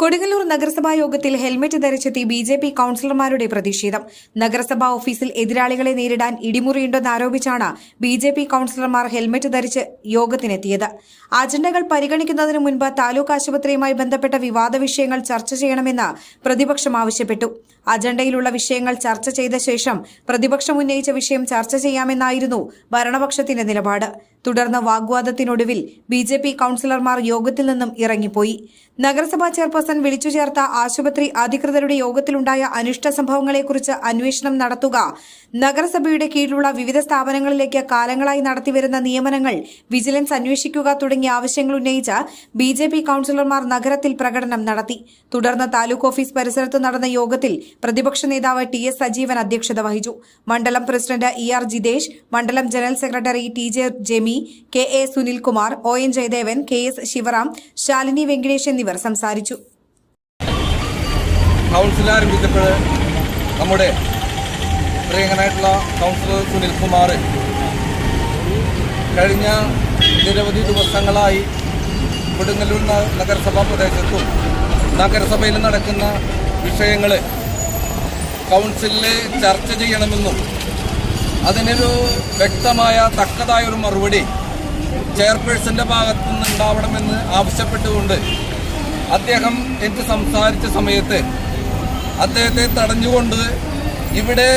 കൊടുങ്ങല്ലൂർ നഗരസഭാ യോഗത്തിൽ ഹെൽമെറ്റ് ധരിച്ചെത്തി ബി ജെ പി കൌൺസിലർമാരുടെ പ്രതിഷേധം. നഗരസഭാ ഓഫീസിൽ എതിരാളികളെ നേരിടാൻ ഇടിമുറിയുണ്ടെന്നാരോപിച്ചാണ് ബി ജെ പി കൌൺസിലർമാർ ഹെൽമെറ്റ് ധരിച്ച് യോഗത്തിനെത്തിയത്. അജണ്ടകൾ പരിഗണിക്കുന്നതിന് മുൻപ് താലൂക്ക് ആശുപത്രിയുമായി ബന്ധപ്പെട്ട വിവാദ വിഷയങ്ങൾ ചർച്ച ചെയ്യണമെന്ന് പ്രതിപക്ഷം ആവശ്യപ്പെട്ടു. അജണ്ടയിലുള്ള വിഷയങ്ങൾ ചർച്ച ചെയ്ത ശേഷം പ്രതിപക്ഷം ഉന്നയിച്ച വിഷയം ചർച്ച ചെയ്യാമെന്നായിരുന്നു ഭരണപക്ഷത്തിന്റെ നിലപാട്. തുടർന്ന് വാഗ്വാദത്തിനൊടുവിൽ ബി ജെ പി കൌൺസിലർമാർ യോഗത്തിൽ നിന്നും ഇറങ്ങിപ്പോയി. നഗരസഭാ ചെയർപേഴ്സൺ വിളിച്ചു ചേർത്ത ആശുപത്രി അധികൃതരുടെ യോഗത്തിലുണ്ടായ അനിഷ്ട സംഭവങ്ങളെക്കുറിച്ച് അന്വേഷണം നടത്തുക നഗരസഭയുടെ കീഴിലുള്ള വിവിധ സ്ഥാപനങ്ങളിലേക്ക് കാലങ്ങളായി നടത്തിവരുന്ന നിയമനങ്ങൾ വിജിലൻസ് അന്വേഷിക്കുക തുടങ്ങിയ ആവശ്യങ്ങൾ ഉന്നയിച്ച് ബി ജെ പി കൌൺസിലർമാർ നഗരത്തിൽ പ്രകടനം നടത്തി. തുടർന്ന് താലൂക്ക് ഓഫീസ് പരിസരത്ത് നടന്ന യോഗത്തിൽ പ്രതിപക്ഷ നേതാവ് ടി എസ് സജീവൻ അധ്യക്ഷത വഹിച്ചു. മണ്ഡലം പ്രസിഡന്റ് ഇ ആർ ജിതേഷ് മണ്ഡലം general secretary T J Jemi K A Sunilkumar O N Jayadevan K S Sivaram Shalini Venkatesh എന്നിവർ സംസാരിച്ചു. കൗൺസിൽ ആരംഭിച്ചപ്പോൾ നമ്മുടെ പ്രിയങ്കനായിട്ടുള്ള കൗൺസിലർ സുനിൽകുമാർ കഴിഞ്ഞ നിരവധി ദിവസങ്ങളായി കൊടുങ്ങല്ലൂർ നഗരസഭാ പ്രദേശത്തും നഗരസഭയിൽ നടക്കുന്ന വിഷയങ്ങൾ കൗൺസിലിൽ ചർച്ച ചെയ്യണമെന്നും അതിനൊരു വ്യക്തമായ തക്കതായ ഒരു മറുപടി ചെയർപേഴ്സന്റെ ഭാഗത്തു നിന്ന് ഉണ്ടാവണമെന്ന് ആവശ്യപ്പെട്ടുകൊണ്ട് അദ്ദേഹം എനിക്ക് സംസാരിച്ച സമയത്ത് അദ്ദേഹത്തെ തടഞ്ഞുകൊണ്ട് ഇവിടെ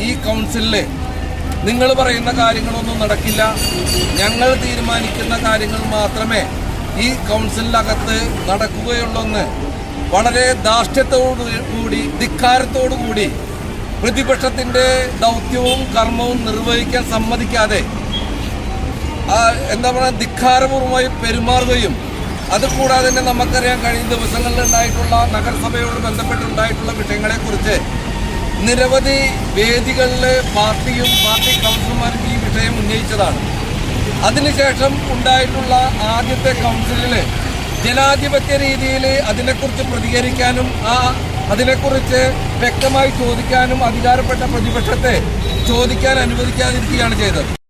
ഈ കൗൺസിലിൽ നിങ്ങൾ പറയുന്ന കാര്യങ്ങളൊന്നും നടക്കില്ല. ഞങ്ങൾ തീരുമാനിക്കുന്ന കാര്യങ്ങൾ മാത്രമേ ഈ കൗൺസിലിനകത്ത് നടക്കുകയുള്ളൂ എന്ന് വളരെ ധാർഷ്ട്യത്തോടു കൂടി ധിക്കാരത്തോടു കൂടി പ്രതിപക്ഷത്തിന്റെ ദൗത്യവും കർമ്മവും നിർവഹിക്കാൻ സമ്മതിക്കാതെ എന്താ പറയുക ധിക്കാരപൂർവമായി പെരുമാറുകയും അതുകൂടാതെ തന്നെ നമുക്കറിയാം കഴിഞ്ഞ ദിവസങ്ങളിൽ ഉണ്ടായിട്ടുള്ള നഗരസഭയോട് ബന്ധപ്പെട്ടുണ്ടായിട്ടുള്ള വിഷയങ്ങളെക്കുറിച്ച് നിരവധി വേദികളിൽ പാർട്ടിയും പാർട്ടി കൗൺസിലർമാരും ഈ വിഷയം ഉന്നയിച്ചതാണ്. അതിനുശേഷം ഉണ്ടായിട്ടുള്ള ആദ്യത്തെ കൗൺസിലിൽ ജനാധിപത്യ രീതിയിൽ അതിനെക്കുറിച്ച് പ്രതികരിക്കാനും ആ അതിനെക്കുറിച്ച് വ്യക്തമായി ചോദിക്കാനും അധികാരപ്പെട്ട പ്രതിപക്ഷത്തെ ചോദിക്കാൻ അനുവദിക്കാതിരിക്കുകയാണ് ചെയ്തത്.